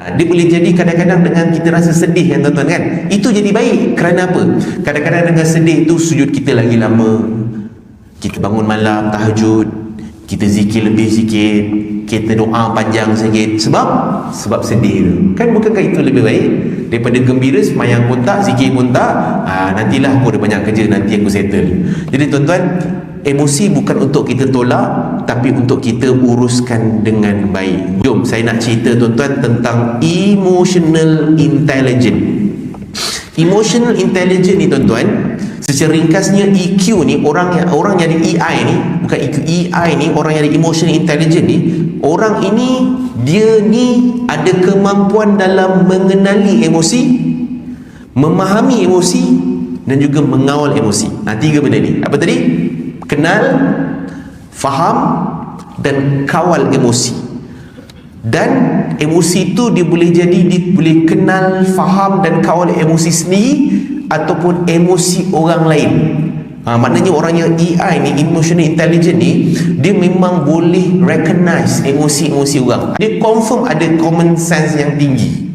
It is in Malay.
Ha, Dia boleh jadi kadang-kadang dengan kita rasa sedih kan tuan-tuan kan? Itu jadi baik. Kerana apa? Kadang-kadang dengan sedih tu sujud kita lagi lama. Kita bangun malam tahajud. Kita zikir lebih sikit. Kita doa panjang sikit. Sebab? Sebab sedih tu. Kan bukankah itu lebih baik? Daripada gembira semayang pun tak, zikir pun tak ha, Nantilah aku ada banyak kerja Nanti aku settle. Jadi tuan-tuan Emosi bukan untuk kita tolak Tapi untuk kita uruskan dengan baik. Jom saya nak cerita tuan-tuan Tentang emotional intelligence. Emotional intelligence ni tuan-tuan Secara ringkasnya EQ ni Orang yang orang yang ada EI ni Bukan EQ EI ni Orang yang ada emotional intelligence ni Orang ini Dia ni Ada kemampuan dalam Mengenali emosi Memahami emosi Dan juga mengawal emosi. Ha, Tiga benda ni. Apa tadi? Kenal Faham Dan kawal emosi. Dan emosi itu dia boleh jadi dia boleh kenal, faham dan kawal emosi sendiri ataupun emosi orang lain. Ha, maknanya orang yang EI ni, emotional intelligence ni, dia memang boleh recognize emosi-emosi orang. Dia confirm ada common sense yang tinggi.